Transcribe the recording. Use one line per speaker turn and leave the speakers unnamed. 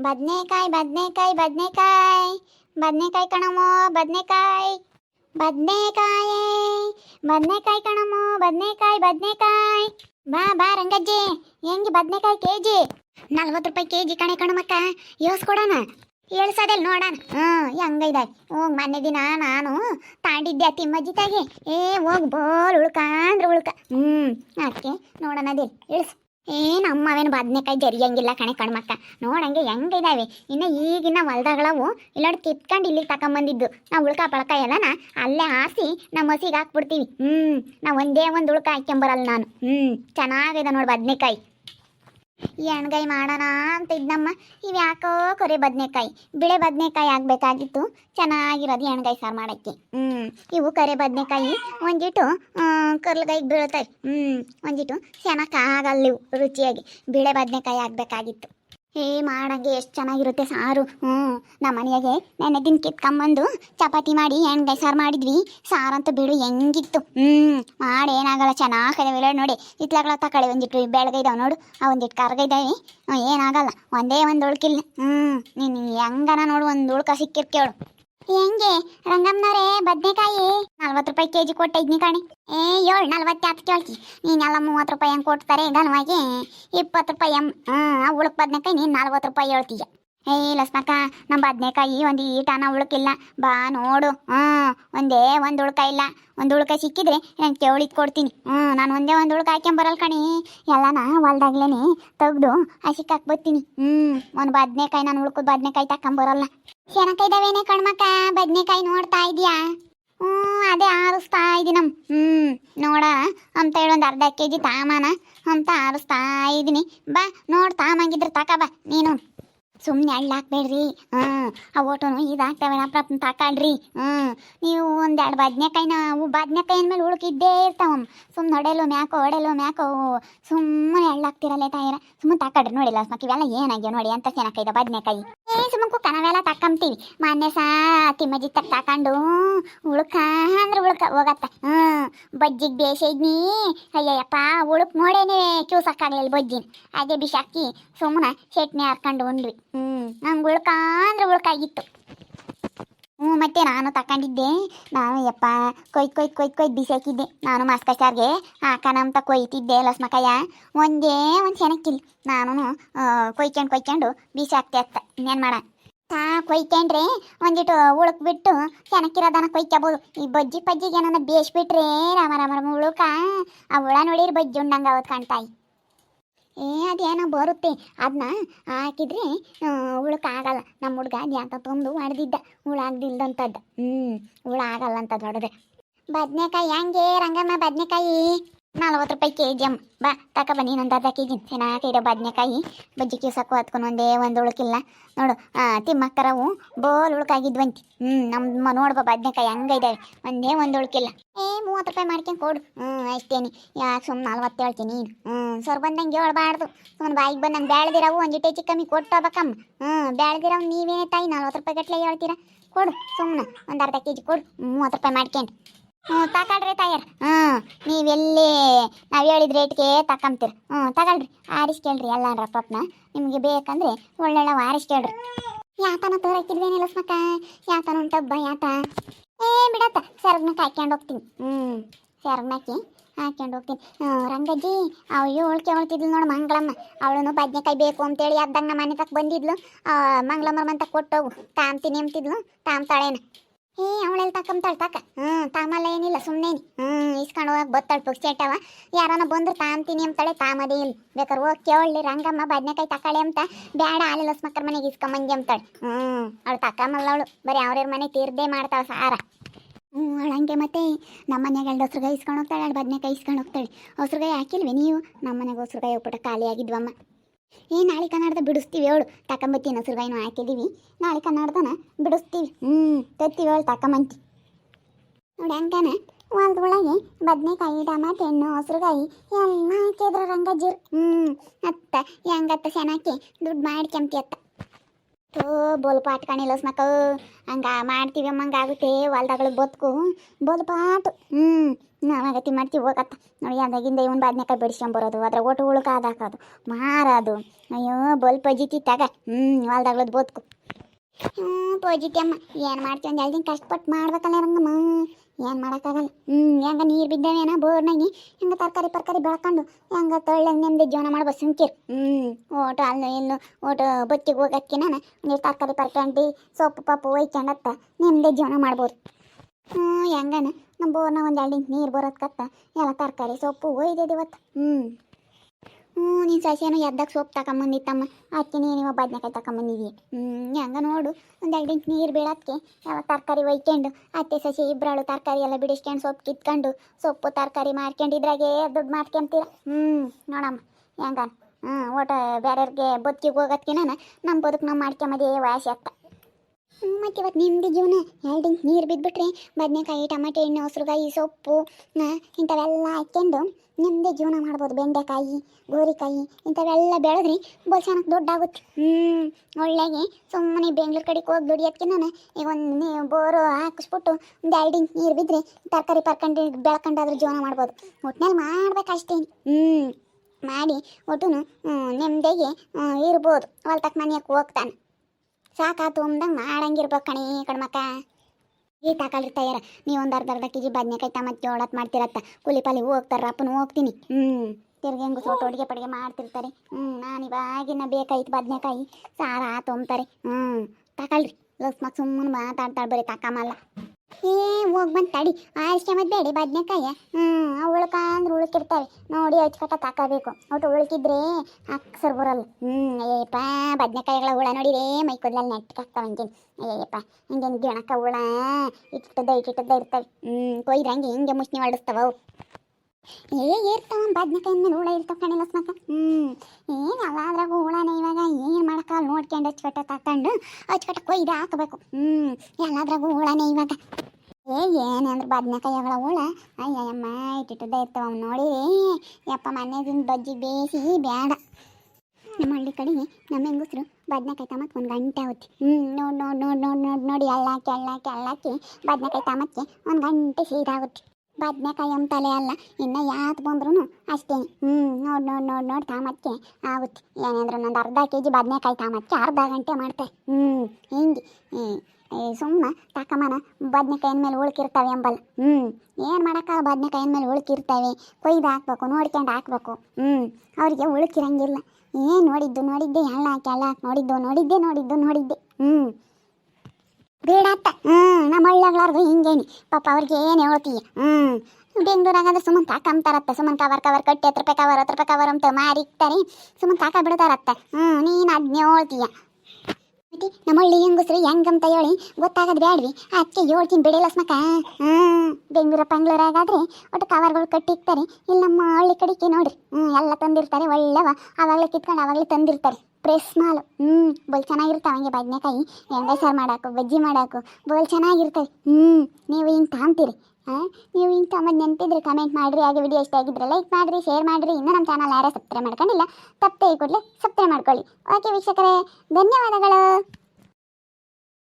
ಬದ್ನೇಕಾಯಿ, ಬದನೇಕಾಯಿ ಬದನೇಕಾಯಿ. ಬದ್ನೇಕಾಯಿ ಕಣಮ್ಮ ಬದನೇಕಾಯಿ. ಬದ್ನೇಕಾಯಿ, ಬದನೇಕಾಯಿ ಕಣಮೋ, ಬದ್ನೇಕಾಯಿ ಬದ್ನೇಕಾಯಿ. ಬಾ ಬಾ, ರಂಗಜ್ಜಿ. ಹೆಂಗೆ ಬದ್ನೇಕಾಯಿ ಕೆ ಜಿ ನಲ್ವತ್ತು ರೂಪಾಯಿ ಕೆ ಜಿ ಕಣೆ ಕಣಮಕ್ಕ. ಯೋಸ್ಕೊಡೋಣ ಹೇಳ್ಸದಲ್ ನೋಡೋಣ. ಹ್ಞೂ ಹೆಂಗೈದೆ ಹೋಗ್ ಮೊನ್ನೆ ದಿನ ನಾನು ತಾಂಡಿದ್ದೆ ತಿಮ್ಮಜ್ಜಿ ಏ, ಹೋಗ್ ಬೋಲ್ ಉಳ್ಕ ಅಂದ್ರೆ ಉಳ್ಕ. ಹ್ಞೂ ಅದಕ್ಕೆ ನೋಡೋಣ ಅದೇ ಇಳ್ಸು. ಏ, ನಮ್ಮವೇನು ಬದನೆಕಾಯಿ ಜರಿಯಂಗಿಲ್ಲ ಕಣೆ ಕಣ್ಮಕ್ಕ. ನೋಡಂಗೆ ಹೆಂಗಿದಾವೆ ಇನ್ನು ಈಗಿನ ಹೊಲ್ದಾಗಳವು ಇಲ್ಲೋಡಿ ಕಿತ್ಕೊಂಡು ಇಲ್ಲಿಗೆ ತಗೊಂಬಂದಿದ್ದು ನಾವು ಉಳ್ಕ ಪಳಕ ಎಲ್ಲನ ಅಲ್ಲೇ ಹಾಸಿ ನಮ್ಮ ಹಸಿಗೆ ಹಾಕ್ಬಿಡ್ತೀವಿ. ಹ್ಞೂ ನಾವು ಒಂದೇ ಒಂದು ಉಳ್ಕ ಹಾಕ್ಕೊಂಬರಲ್ಲ ನಾನು. ಹ್ಞೂ ಚೆನ್ನಾಗಿದೆ ನೋಡಿ ಬದ್ನೆಕಾಯಿ. ಎಣ್ಗಾಯಿ ಮಾಡೋಣ ಅಂತ ಇದ್ನಮ್ಮ. ಇವು ಯಾಕೋ ಕೊರೆ ಬದನೆಕಾಯಿ. ಬಿಳೆ ಬದನೆಕಾಯಿ ಆಗಬೇಕಾಗಿತ್ತು. ಚೆನ್ನಾಗಿರೋದು ಎಣ್ಗಾಯಿ ಸಾರು ಮಾಡೋಕ್ಕೆ. ಹ್ಞೂ ಇವು ಕರೆ ಬದನೆಕಾಯಿ. ಒಂದಿಟ್ಟು ಕರ್ಲಗಾಯಿಗೆ ಬೀಳ್ತಾವೆ ಹ್ಞೂ ಒಂದಿಟ್ಟು ಚೆನ್ನಾಗಾಗಲ್ಲ ಇವು ರುಚಿಯಾಗಿ. ಬಿಳೆ ಬದನೆಕಾಯಿ ಆಗಬೇಕಾಗಿತ್ತು. ಏ, ಮಾಡಂಗೆ ಎಷ್ಟು ಚೆನ್ನಾಗಿರುತ್ತೆ ಸಾರು. ಹ್ಞೂ ನಮ್ಮ ಮನೆಯಾಗೆ ನೆನ್ನೆ ದಿನ ಕಿತ್ಕೊಂಬಂದು ಚಪಾತಿ ಮಾಡಿ ಎಣ್ಗಾಯಿ ಸಾರು ಮಾಡಿದ್ವಿ. ಸಾರಂತೂ ಬಿಡು, ಹೆಂಗಿತ್ತು. ಹ್ಞೂ ಮಾಡಿ ಏನಾಗಲ್ಲ ಚೆನ್ನಾಗಿದೆ ನೋಡಿ. ಇತ್ಲಾಗಳ ತಕೊಳ್ಳಿ ಒಂದಿಟ್ಟು ಬೆಳಗೈದಾವೆ ನೋಡು. ಆ ಒಂದಿಟ್ಟು ಕರ್ಗೈದಾವೆ ಹ್ಞೂ ಏನಾಗಲ್ಲ, ಒಂದೇ ಒಂದು ಉಳ್ಕಿಲ್ಲ ಹ್ಞೂ ನೀನು ಹೆಂಗನ ನೋಡು, ಒಂದು ಉಳ್ಕ ಸಿಕ್ಕಿರ್ಕೇಳು ಹೆಂಗೆ? ರಂಗಮ್ಮನವ್ರೆ, ಬದನೆಕಾಯಿ. ನಲ್ವತ್ತು ರೂಪಾಯಿ ಕೆ ಜಿ ಕೊಟ್ಟಿದ್ನಿ ಕಣೆ. ಏ, ಏಳ್, ನಲ್ವತ್ತು ಹತ್ತು ಕೇಳ್ತಿ. ನೀನೆಲ್ಲ ಮೂವತ್ತು ರೂಪಾಯಿ ಹೆಂಗೆ ಕೊಡ್ತಾರೆ ಘನವಾಗಿ? ಇಪ್ಪತ್ತು ರೂಪಾಯಿ ಎಂ ಹಾಂ ಉಳುಕ್ ಬದನೆಕಾಯಿ ನೀನು ನಲ್ವತ್ತು ರೂಪಾಯಿ ಹೇಳ್ತೀಯ. ಏ, ಲಸ್ಮಕ್ಕ ನಮ್ಮ ಬದನೆಕಾಯಿ ಒಂದು ಈಟನ ಉಳುಕಿಲ್ಲ. ಬಾ, ನೋಡು. ಹ್ಞೂ ಒಂದೇ ಒಂದು ಉಳ್ಕ ಇಲ್ಲ. ಒಂದು ಉಳ್ಕ ಸಿಕ್ಕಿದ್ರೆ ನಾನು ಕೇಳಿದ್ ಕೊಡ್ತೀನಿ. ಹ್ಞೂ ನಾನು ಒಂದೇ ಒಂದು ಉಳ್ಕ ಹಾಕ್ಯಂಬರಲ್ ಕಣಿ. ಎಲ್ಲನ ಹೊಲ್ದಾಗ್ಲೇನೆ ತೆಗ್ದು ಹಸಿಕ್ ಹಾಕ್ಬತ್ತೀನಿ ಹ್ಞೂ ಒಂದು ಬದನೆಕಾಯಿ ನಾನು ಉಳ್ಕೋದು ಬದನೆಕಾಯಿ ತಕೊಂಬರಲ್ಲ ಶನಕೈದವೇನೆ ಕಣ್ಮಕ್ಕ? ಬದನೆಕಾಯಿ ನೋಡ್ತಾ ಇದೀಯಾ? ಹ್ಞೂ, ಅದೇ ಆರಿಸ್ತಾ ಇದ್ದೀನಮ್ಮ ಹ್ಞೂ ನೋಡ, ಅಂತ ಹೇಳೊಂದು ಒಂದು ಅರ್ಧ ಕೆ ಜಿ ತಾಮಾನ ಅಂತ ಆರಿಸ್ತಾ ಇದ್ದೀನಿ. ಬಾ, ನೋಡಿ ತಾಮಂಗಿದ್ರೆ ತಕ ಬಾ, ನೀನು. ಸುಮ್ಮನೆ ಹಳ್ಳಿ ಹಾಕ್ಬೇಡ್ರಿ. ಹ್ಞೂ, ಆ ಓಟೋನು ಇದಾಗ್ತವೆ ಅಪ್ರಪ್ಪ ತಕೊಳ್ರಿ ಹ್ಞೂ, ನೀವು ಒಂದೆರಡು ಬದನೆಕಾಯಿನ, ಅವು ಬದನೆಕಾಯಿ ಮೇಲೆ ಹುಡುಕಿದ್ದೇ ಇರ್ತಾವಮ್ಮ ಸುಮ್ಮನೆ ಹೊಡೆಲು ಮ್ಯಾಕೋ ಹೊಡೆಲು ಮ್ಯಾಕೋ. ಸುಮ್ಮನೆ ಎಳ್ಳಾಗ್ತಿರಲ್ಲ ತಾಯಿರ. ಸುಮ್ಮನೆ ತಕೊಳ್ರಿ ನೋಡಿಲ್ಲ ಮಕ್ಕಿವೆಲ್ಲ ಏನಾಗ್ಯಾವ ನೋಡಿ, ಅಂತ ಚೆನ್ನಾಗೈತೆ ಬದನೆಕಾಯಿ. ಏ ಸುಮ್ಮಕ್ಕು ಕನವೆಲ್ಲ ನಾವೆಲ್ಲ ತಕ್ಕಂತೀವಿ ಮೊನ್ನೆ ಸಾ ತಿಮ್ಮಜ್ಜಿ ತಕ್ಕ ತಕೊಂಡು ಉಳ್ಕ ಅಂದ್ರೆ ಉಳ್ಕ, ಹೋಗತ್ತ. ಹ್ಞೂ ಬಜ್ಜಿಗೆ ಬೇಸೈದ್ನಿ ಅಯ್ಯಯ್ಯಪ್ಪ ಉಳುಕ್ ನೋಡೇನೆ ಚೂಸಕ್ಕಾಗಲಿಲ್ಲ ಬಜ್ಜಿನ. ಅದೇ ಬಿಸಾಕಿ ಸುಮ್ಮನೆ ಚಟ್ನಿ ಹಾರ್ಕೊಂಡು ಉಂಡ್ವಿ. ಹ್ಞೂ ನಂಗೆ ಉಳ್ಕ ಅಂದ್ರೆ ಉಳ್ಕಾಗಿತ್ತು. ಹ್ಞೂ, ಮತ್ತೆ ನಾನು ತಕೊಂಡಿದ್ದೆ ನಾನು ಯಪ್ಪ, ಕೊಯ್ ಕೊಯ್ ಕೊಯ್ ಕೊಯ್ ಬಿಸಾಕಿದ್ದೆ ನಾನು ಮಸ್ಕ ಸಾರ್ಗೆ ಹಾಕೋಣಂತ ಕೊಯ್ತಿದ್ದೆ ಲಸ್ಮಕಾಯ ಒಂದೇ ಒಂದು ಸೆನಕ್ಕಿಲ್ಲ ನಾನು ಕೊಯ್ಕೊಂಡು ಕೊಯ್ಕೊಂಡು ಬಿಸಾಕ್ತೆ ಅತ್ತ. ಇನ್ನೇನು ಮಾಡ? ತಾ ಕೊಯ್ಕೊಂಡ್ರೆ ಒಂದಿಟ್ಟು ಉಳುಕ್ ಬಿಟ್ಟು ಚೆನ್ನಕ್ಕಿರೋದನ್ನ ಕೊಯ್ಕೋಬೋದು ಈ ಬಜ್ಜಿ ಪಜ್ಜಿಗೆ ಏನನ್ನ ಬೇಯಿಸ್ಬಿಟ್ರೆ ರಾಮ ರಾಮ ಉಳುಕ ಆ ಹುಳ ನೋಡಿರಿ ಬಜ್ಜಿ ಉಂಡಂಗೆ ಅವತ್ತು ಕಾಣ್ತಾಯಿ. ಏ ಅದೇನೋ ಬರುತ್ತೆ. ಅದನ್ನ ಹಾಕಿದ್ರೆ ಹುಳಕ್ಕಾಗಲ್ಲ ನಮ್ಮ ಹುಡುಗ ಅದ್ಯಾಂತ ತಂದು ಹೊಡೆದಿದ್ದ ಹುಳ ಆಗ್ದಿಲ್ದಂಥದ್ದು ಹ್ಞೂ ಹುಳ ಆಗಲ್ಲ ಅಂತ ದೊಡ್ಡದೆ ಬದನೆಕಾಯಿ, ಹಂಗೆ ರಂಗಮ್ಮ ಬದನೆಕಾಯಿ. ನಲ್ವತ್ತು ರೂಪಾಯಿ ಕೆ ಜಿ ಅಮ್ಮ. ಬಾ, ತಕ ಬನ್ನಿ ಇನ್ನೊಂದು ಅರ್ಧ ಕೆ ಜಿ ಚೆನ್ನಾಗಿರೋ ಬದನೆಕಾಯಿ. ಬಜ್ಜಿ ಕಿಸಕ್ಕೂ ಹತ್ಕೊಂಡು ಒಂದೇ ಒಂದು ಉಳುಕಿಲ್ಲ. ನೋಡು ತಿಮ್ಮಕ್ಕರವು ಬೋಲ್ ಉಳುಕಾಗಿದ್ವಂತಿ. ಹ್ಞೂ ನಮ್ಮ ನೋಡ್ಬಾ, ಬದನೆಕಾಯಿ ಹಂಗೈದಾವೆ. ಒಂದೇ ಒಂದು ಉಳುಕಿಲ್ಲ. ಏ, ಮೂವತ್ತು ರೂಪಾಯಿ ಮಾಡ್ಕೊಂಡು ಕೊಡು. ಹ್ಞೂ ಅಷ್ಟೇನಿ. ಯಾಕೆ ಸುಮ್ಮನೆ ನಲ್ವತ್ತು ಹೇಳ್ತೀನಿ ಹ್ಞೂ ಸರ್ ಬಂದಂಗೆ ಹೇಳ್ಬಾರ್ದು. ಸುಮ್ಮನೆ ಬಾಯಿಗೆ ಬಂದಂಗೆ ಬೆಳೆದಿರವು ಒಂದು ಹೆಚ್ಚು ಕಮ್ಮಿ ಕೊಟ್ಟೋಬೇಕಮ್ಮ ಹ್ಞೂ ಬೆಳೆದಿರವು ನೀವೇನೇ ತಾಯಿ ನಲ್ವತ್ತು ರೂಪಾಯಿ ಗಟ್ಟಲೆ ಹೇಳ್ತೀರಾ? ಕೊಡು ಸುಮ್ಮನೆ ಒಂದು ಅರ್ಧ ಕೆ ಜಿ ಕೊಡು. ಮೂವತ್ತು ರೂಪಾಯಿ ಮಾಡ್ಕೊಂಡು. ಹ್ಞೂ, ತಗೊಳ್ರಿ ತಾಯರ್. ಹ್ಞೂ, ನೀವೆಲ್ಲಿ ನಾವು ಹೇಳಿದ ರೇಟ್ಗೆ ತಕೊಂತೀರಿ ಹ್ಞೂ, ತಗೊಳ್ರಿ. ಆರಿಸ್ಕೇಳ್ರಿ ಎಲ್ಲ ಪಪ್ನ. ನಿಮಗೆ ಬೇಕಂದ್ರೆ ಒಳ್ಳೊಳ್ಳೆ ಆರಿಸ್ಕೇಳ್ರಿ ಯಾತನ ತೋರಕ್ಕಿದ್ವೇನೆ ಲಸ್ಮಕ್ಕ ಯಾತನ ಉಂಟಬ್ಬ ಯಾತ. ಏ ಬಿಡತ್ತ ಸೆರಗ್ನಕ್ಕೆ ಹಾಕ್ಕೊಂಡು ಹೋಗ್ತೀನಿ. ಹ್ಞೂ ಸೆರಗ್ನಕ್ಕೆ ಹಾಕ್ಕೊಂಡು ಹೋಗ್ತೀನಿ. ಹ್ಞೂ, ರಂಗಜ್ಜಿ ಅವು ಉಳ್ಕೆ ಉಳ್ತಿದ್ಲು ನೋಡು ಮಂಗಳಮ್ಮ. ಅವಳನ್ನು ಬದ್ನೆಕಾಯಿ ಬೇಕು ಅಂತೇಳಿ ಅದ್ದಂಗೆ ನಮ್ಮ ಮನೆ ತಕ್ಕ ಬಂದಿದ್ಲು. ಮಂಗಳಮ್ಮರ ಮಂತ ಕೊಟ್ಟೋಗು. ತಾಮ್ತೀನಿ ಅಂತಿದ್ಲು ತಾಮ್ತಾಳೇನ ಏ ಅವಳೆಲ್ಲ ತಕೊಂತಾಳ ತಕ ಹ್ಞೂ ತಾಮಲ್ಲ ಏನಿಲ್ಲ ಸುಮ್ಮನೆ ಹ್ಞೂ ಇಸ್ಕೊಂಡು ಹೋಗಕ್ಕೆ ಬತ್ತಾಳ ಪುಕ್ಸ್ ಚೇಟವ ಯಾರನ ಬಂದ್ರೆ ತಾಂತೀನಿ ಅಂತಾಳೆ ತಾಮದೇ ಇಲ್ಲ. ಬೇಕಾದ್ರೆ ಹೋಗಿ ಕೇಳಲಿ, ರಂಗಮ್ಮ ಬದ್ನೆಕಾಯಿ ತಕಳೆ ಅಂತ ಬೇಡ ಅಲ್ಲಿ ಲಸ್ಮಕ್ಕರ ಮನೆಗೆ ಇಸ್ಕೊಂಬಂಗೆ ಅಂತಾಳೆ ಹ್ಞೂ ಅವಳು ತಕೊಂಬಲ್ಲ ಅವಳು. ಬರೀ ಅವ್ರವ್ರ ಮನೆ ತೀರ್ದೇ ಮಾಡ್ತಾಳೆ ಸಾರ. ಹ್ಞೂ ಅವಳು ಹಂಗೆ ಮತ್ತೆ ನಮ್ಮ ಮನೆಗೆ ಎರಡು ಹೊಸ್ರುಗಾಯಿ ಇಸ್ಕೊಂಡು ಹೋಗ್ತಾಳೆ ಎರಡು ಬದನೆಕಾಯಿ ಇಸ್ಕೊಂಡು ಹೋಗ್ತಾಳೆ. ಹೊಸ್ರುಗಾಯಿ ಹಾಕಿಲ್ವೇ ನೀವು? ನಮ್ಮ ಮನೆಗೆ ಹೊಸ್ರುಗಾಯಿ ಹೋಗ್ಬಿಟ್ಟು ಖಾಲಿ ಆಗಿದ್ವಮ್ಮ ಏ, ನಾಳೆ ಕನ್ನಡದ ಬಿಡಿಸ್ತೀವಿ ಹೇಳು ತಕೊಂಬತ್ತೀನಿ ಹಸಿರುಗಾಯಿನೂ ಹಾಕಿದೀವಿ. ನಾಳೆ ಕನ್ನಡದನ ಬಿಡಿಸ್ತೀವಿ. ಹ್ಞೂ ತತ್ತೀವಿ ಹೇಳು ತಕೊಂಬಂತಿ ನೋಡಿ ಅಂಕನ ಹೊಲ್ದೊಳಗೆ ಬದನೆಕಾಯಿ, ಟಮಾಟೆ ಹಣ್ಣು, ಹಸ್ರುಗಾಯಿ, ಎಲ್ಲ ರಂಗ ರಂಗಜ್ಜರು ಹ್ಞೂ ಅತ್ತ, ಹೆಂಗತ್ತ ಸೆನಾಕಿ ದುಡ್ಡು ಮಾಡ್ಕೊಂತಿ ಅತ್ತ. ಓ ಬೋಲ್ ಪಾಟ್ ಕಾಣಿಲ್ಲ ಸ್ಮಕ ಹಂಗ ಮಾಡ್ತೀವಿ ಅಮ್ಮ ಹಂಗಾಗುತ್ತೆ ಹೊಲ್ದಾಗಳು ಬದುಕು. ಬೋಲ್ ಪಾಟು ಹ್ಞೂ ನಾವಾಗತಿ ಮಾಡ್ತೀವಿ, ಹೋಗತ್ತ. ನೋಡಿ ಅದಾಗಿಂದ ಇವನ್ ಬದ್ನೆಕಾಯಿ ಬಿಡಿಸ್ಕೊಂಬರೋದು ಅದ್ರ ಒಟ್ಟು ಉಳುಕ ಅದಾಕೋದು ಮಾರೋದು. ಅಯ್ಯೋ ಬೋಲ್ ಪಜಿತಿ ತಗ ಹ್ಞೂ ಹೊಲ್ದಾಗಳದ್ದು ಬದುಕು. ಹ್ಞೂ ಪಜಿತಿ ಅಮ್ಮ. ಏನು ಮಾಡ್ತೀವಿ ಒಂದು ದಿನ ಕಷ್ಟಪಟ್ಟು ಮಾಡ್ಬೇಕಲ್ಲ ರಂಗಮ್ಮ ಏನು ಮಾಡೋಕ್ಕಾಗಲ್ಲ. ಹ್ಞೂ ಹೆಂಗ ನೀರು ಬಿದ್ದಾವೇನ? ಬೋರ್ನಾಗಿ. ಹೆಂಗೆ ತರಕಾರಿ ಪರ್ಕಾರಿ ಬೆಳ್ಕೊಂಡು ಹೆಂಗ ತೊಳ್ಳೆ ನೆಮ್ಮದಿ ಜೀವನ ಮಾಡ್ಬೋದು ಸುಮ್ಕಿರ್. ಹ್ಞೂ ಓಟು ಅಲ್ಲೂ ಇನ್ನು ಓಟು ಬಚ್ಚಿಗೆ ಹೋಗಕ್ಕೆ ನಾನು ಒಂದಿಷ್ಟು ತರಕಾರಿ ಪರ್ಕಂಡು, ಸೊಪ್ಪು ಪಪ್ಪು ಒಯ್ಕೊಂಡತ್ತ ನೆಮ್ಮದಿ ಜೀವನ ಮಾಡ್ಬೋದು. ಹ್ಞೂ ಹೆಂಗನ? ನಮ್ಮ ಬೋರ್ನಾಗ ಒಂದು ಎರಡು ನೀರು ಬರೋದ್ಕತ್ತ ಎಲ್ಲ ತರಕಾರಿ, ಸೊಪ್ಪು ಒಯ್ದಿದ್ದು ಇವತ್ತು ಹ್ಞೂ ಹ್ಞೂ ನೀನು ಸಸಿಯನ್ನು ಎದ್ದಾಗ ಸೊಪ್ಪು ತಗೊಂಬಂದಿತ್ತಮ್ಮ ಅದಕ್ಕೆ ನೀನು ಇವಾಗ ಬದ್ನೆಕಾಯಿ ತಗೊಂಬಂದಿದ್ದಿ ಹ್ಞೂ ಹೆಂಗ ನೋಡು. ಒಂದು ಎರಡು ಇಂಚು ನೀರು ಬೀಳೋದಕ್ಕೆ ಯಾವಾಗ ತರಕಾರಿ ಒಯ್ಕೊಂಡು. ಅತ್ತೆ, ಸಸಿ ಇಬ್ಬರಾಳು ತರಕಾರಿ ಎಲ್ಲ ಬಿಡಿಸ್ಕೊಂಡು ಸೊಪ್ಪು ಕಿತ್ಕೊಂಡು ಸೊಪ್ಪು ತರಕಾರಿ ಮಾಡ್ಕೊಂಡು ಇದ್ರಾಗೆ ದುಡ್ಡು ಮಾಡ್ಕೊಂತೀರ ಹ್ಞೂ ನೋಡಮ್ಮ. ಹೆಂಗ ಹ್ಞೂ ಒಟ್ಟು ಬೇರೆಯವ್ರಿಗೆ ಬದುಕಿಗೆ ಹೋಗೋದ್ಕಿನ ನಮ್ಮ ಬದುಕು ನಾವು ಮಾಡ್ಕೊಂಬದೇ ಆಗ್ತ ಹ್ಞೂ ಮತ್ತು ಇವತ್ತು ನಿಮ್ಮದು ಜೀವನ ಎರಡು ನೀರು ಬಿದ್ದುಬಿಟ್ರೆ ಬದನೆಕಾಯಿ, ಟಮಾಟೆ ಹಣ್ಣು ಹಸ್ರುಗಾಯಿ, ಸೊಪ್ಪು ಇಂಥವೆಲ್ಲ ಹಾಕ್ಕೊಂಡು ನಿಮ್ಮದೇ ಜೀವನ ಮಾಡ್ಬೋದು. ಬೆಂಡೆಕಾಯಿ, ಗೋರಿಕಾಯಿ ಇಂಥವೆಲ್ಲ ಬೆಳೆದ್ರಿ ಬಹು ಚೆನ್ನಾಗಿ ದುಡ್ಡಾಗುತ್ತೆ ಹ್ಞೂ ಒಳ್ಳೆಗೆ ಸುಮ್ಮನೆ ಬೆಂಗ್ಳೂರು ಕಡೆಗೆ ಹೋಗಿ ದುಡಿಯೋದಕ್ಕೆ ನಾನು ಈಗ ಒಂದು ಬೋರು ಹಾಕಿಸ್ಬಿಟ್ಟು ಒಂದು ಎರಡು ಇಂಚು ನೀರು ಬಿದ್ದರೆ ತರಕಾರಿ ಪರ್ಕೊಂಡು ಬೆಳ್ಕೊಂಡಾದ್ರೂ ಜೀವನ ಮಾಡ್ಬೋದು. ಒಟ್ಟಿನಲ್ಲಿ ಮಾಡ್ಬೇಕಷ್ಟೇ. ಹ್ಞೂ ಮಾಡಿ ಒಟ್ಟು ನೆಮ್ಮದಿಗೆ ಇರ್ಬೋದು. ಹೊಲ್ತಕ್ಕೆ ಮನೆಯಕ್ಕೆ ಹೋಗ್ತಾನೆ. ಸಾಕಾತು ಅಂದಂಗೆ ಮಾಡಂಗಿರ್ಬೇಕು ಕಣೇ ಕಣ್ಮಕ್ಕ. ಈ ತಾಕಲ್ರಿ ತಯಾರ ನೀವು ಒಂದು ಅರ್ಧ ಅರ್ಧ ಕೆ ಜಿ ಬದ್ನೆಕಾಯಿ ಟಮಕ್ಕೆ ಜೋಳತ್ ಮಾಡ್ತಿರತ್ತ. ಕೂಲಿ ಪಾಲಿ ಹೋಗ್ತಾರ, ಅಪ್ಪನ ಹೋಗ್ತೀನಿ. ಹ್ಞೂ ತಿರ್ಗಿ ಹೆಂಗು ಸೋಟು ಅಡುಗೆ ಪಡಿಗೆ ಮಾಡ್ತಿರ್ತಾರೆ. ಹ್ಞೂ ನಾನು ಇವಾಗಿನ ಬೇಕಾಯ್ತು ಬದ್ನೆಕಾಯಿ ಸಾರ ತೊಂಬ್ತಾರೆ ಹ್ಞೂ ತಗೊಳ್ರಿ ಲಕ್ಷ್ಮಕ್ ಸುಮ್ಮನೆ ಮಾತಾಡ್ತಾಳೆ ಬರೀ ತಕ್ಕಮಲ್ಲ ಏ, ಹೋಗಿ ಬಂದು ತಡಿ. ಅಷ್ಟೇ ಮತ್ತೆ ಬೇಡಿ, ಬದ್ನೆಕಾಯಿ. ಹ್ಞೂ ಉಳ್ಕ ಅಂದ್ರೆ ಉಳ್ಕಿರ್ತಾವೆ ನೋಡಿ ಹಚ್ಕಟ್ಟ ತಗೋಬೇಕು ಒಟ್ಟು ಉಳ್ಕಿದ್ರೆ ಅಕ್ಸರ್ ಬರಲ್ಲ. ಹ್ಞೂ ಏಪ ಬದ್ನೆಕಾಯಿಗಳ ಹುಳ ನೋಡಿರೇ, ಮೈ ಕೂದಲಲ್ಲಿ ನೆಟ್ಟಗಾಗ್ತಾವ ಹಂಗೇನು. ಏಪ್ಪ ಗಣಕ ಗಿಣಕ ಹುಳ? ಇಟ್ಟಿಟ್ಟದ ಇಟ್ಟದ ಇರ್ತವೆ. ಹ್ಞೂ ಕೊಯ್ದ್ರೆ ಹಂಗೆ, ಹಿಂಗೆ ಮುಷ್ಣಿ ಹೊಡಿಸ್ತಾವ ಅವು. ಏ ಇರ್ತಾವ ಬದ್ನೆಕಾಯಿ ಮೇಲೆ ಹುಳ ಇರ್ತಾವ ಕಣಿಲ್ಲ ಸ್ಮಕ ಹ್ಞೂ ಏನು ನೋಡ್ಕೊಂಡು ಹಚ್ಕಟ್ಟ ತಕೊಂಡು ಹಚ್ಕಟ್ಟ ಕೊಯ್ದು ಹಾಕಬೇಕು. ಹ್ಞೂ ಎಲ್ಲದ್ರಾಗೂ ಹುಳನೇ ಇವಾಗ. ಏ, ಏನಂದ್ರೆ ಬದ್ನೆಕಾಯಿಗಳ ಹುಳ? ಅಯ್ಯಮ್ಮ ಇಟ್ಟಿಟ್ಟದ ಇರ್ತಾವ ನೋಡಿ. ಯಪ್ಪ ಮನೆದಿಂದ ಬಜ್ಜಿ ಬೇಸಿ ಬೇಡ ನಮ್ಮ ಹಳ್ಳಿ ಕಡೆಗೆ ನಮ್ಮ ಹೆಂಗಸ್ರು ಬದನೆಕಾಯಿ ತಮಕ್ಕೆ ಒಂದು ಗಂಟೆ ಆಗುತ್ತೆ ಹ್ಞೂ ನೋಡಿ ನೋಡಿ ನೋಡಿ ನೋಡಿ ನೋಡಿ ಎಳ್ಳಾಕಿ ಅಲ್ಲಾಕಿ ಎಳ್ಳಾಕಿ ಬದ್ನೆಕಾಯಿ ತಮಕ್ಕೆ ಒಂದು ಗಂಟೆ ಸೀದಾಗುತ್ತೆ ಬದ್ನೆಕಾಯಿ ತಲೆ ಅಲ್ಲ, ಇನ್ನು ಯಾತ್ ಬಂದ್ರೂ ಅಷ್ಟೇ. ಹ್ಞೂ ನೋಡಿ ನೋಡಿ ನೋಡಿ ನೋಡಿ ತಾಮಕ್ಕೆ ಆಗುತ್ತೆ. ಏನಂದ್ರೆ ಒಂದು ಅರ್ಧ ಕೆ ಜಿ ಬದ್ನೆಕಾಯಿ ತಾಮಕ್ಕೆ ಅರ್ಧ ಗಂಟೆ ಮಾಡ್ತೆ. ಹ್ಞೂ ಹಿಂಗೆ. ಸುಮ್ಮನೆ ತಕಮನ ಬದ್ನೆಕಾಯಿನ ಮೇಲೆ ಉಳ್ಕಿರ್ತಾವೆ ಎಂಬಲ್ಲ ಹ್ಞೂ ಏನು ಮಾಡೋಕ್ಕಾಗ ಬದ್ನೆಕಾಯಿನ ಮೇಲೆ ಉಳ್ಕಿರ್ತವೆ. ಕೊಯ್ದು ಹಾಕ್ಬೇಕು, ನೋಡ್ಕೊಂಡು ಹಾಕ್ಬೇಕು. ಹ್ಞೂ ಅವರಿಗೆ ಉಳ್ಕಿರಂಗಿಲ್ಲ. ಏನು ನೋಡಿದ್ದು, ನೋಡಿದ್ದೆ ಎಳ್ಳ ಹಾಕಿ ಎಳ್ಳ ಹಾಕಿ ನೋಡಿದ್ದು, ನೋಡಿದ್ದೆ ನೋಡಿದ್ದು, ನೋಡಿದ್ದೆ. ಹ್ಞೂ ಬೇಡಾತ ಹ್ಮ್. ನಮ್ಮ ಹಳ್ಳಗಳಾರ್ದು ಹಿಂಗೇನಿ. ಪಾಪ ಅವ್ರಿಗೆ ಏನು ಹೇಳ್ತೀಯ ಹ್ಮ್. ಬೆಂಗಳೂರಾಗಂದ್ರೆ ಸುಮ್ಮನೆ ತಾಕಂತಾರತ್ತೆ ಸುಮ್ಮನೆ ಕವರ್ ಕವರ್ ಕಟ್ಟಿ ಹತ್ತು ರೂಪಾಯಿ ಕವರ್ ಹತ್ತು ರೂಪಾಯಿ ಕವರ್ ಅಂತ ಮಾರಿಕ್ತಾರೆ ಸುಮ್ಮನೆ ತಾಕ ಬಿಡ್ತಾರತ್ತೆ ಹ್ಞೂ ನೀನು ಅದನ್ನೇ ಹೇಳ್ತೀಯ. ಮತ್ತೆ ನಮ್ಮ ಹಳ್ಳಿ ಹೆಂಗಸ್ರು ಹೆಂಗಂತ ಹೇಳಿ ಗೊತ್ತಾಗದ್ ಬೇಡ್ವಿ ಅದಕ್ಕೆ ಹೇಳ್ತೀನಿ ಬಿಡಿಲ್ಲ ಸ್ಮಕ ಹ್ಞೂ ಬೆಂಗಳೂರ ಪಂಗ್ಳೂರಾಗಾದ್ರೆ ಒಟ್ಟು ಕವರ್ಗಳು ಕಟ್ಟಿರ್ತಾರೆ ಇಲ್ಲಿ ನಮ್ಮ ಹಳ್ಳಿ ಕಡೆಗೆ ನೋಡ್ರಿ. ಹ್ಞೂ ಎಲ್ಲ ತಂದಿರ್ತಾರೆ. ಒಳ್ಳೆವ. ಅವಾಗಲೇ ಕಿತ್ಕೊಂಡು ಆವಾಗಲೇ ತಂದಿರ್ತಾರೆ. ಪ್ರೆಸ್ ಮಾಲು ಹ್ಞೂ ಬೋಲ್ ಚೆನ್ನಾಗಿರ್ತಾವೆ ಹಂಗೆ ಬದನೆಕಾಯಿ ಎಣ್ಣೆ ಸಾರು ಮಾಡಾಕು, ಬಜ್ಜಿ ಮಾಡಾಕು, ಬಲ್ ಚೆನ್ನಾಗಿರ್ತವೆ. ಹ್ಞೂ ನೀವು ಹಿಂಗೆ ತಾಂತೀರಿ ಹಾಂ ನೀವು ಹಿಂಗೆ ತಮ್ಮದು ನೆನಪಿದ್ರೆ ಕಮೆಂಟ್ ಮಾಡಿರಿ, ಹಾಗೆ ವಿಡಿಯೋ ಇಷ್ಟ ಆಗಿದ್ರೆ ಲೈಕ್ ಮಾಡಿರಿ ಶೇರ್ ಮಾಡಿರಿ. ಇನ್ನೂ ನಮ್ಮ ಚಾನಲ್ ಯಾರೇ ಸಬ್ಸ್ಕ್ರೈಬ್ ಮಾಡ್ಕೊಂಡಿಲ್ಲ ತಪ್ಪೇ ಕೂಡಲೇ ಸಬ್ಸ್ಕ್ರೈಬ್ ಮಾಡ್ಕೊಳ್ಳಿ. ಓಕೆ ವೀಕ್ಷಕರೇ, ಧನ್ಯವಾದಗಳು.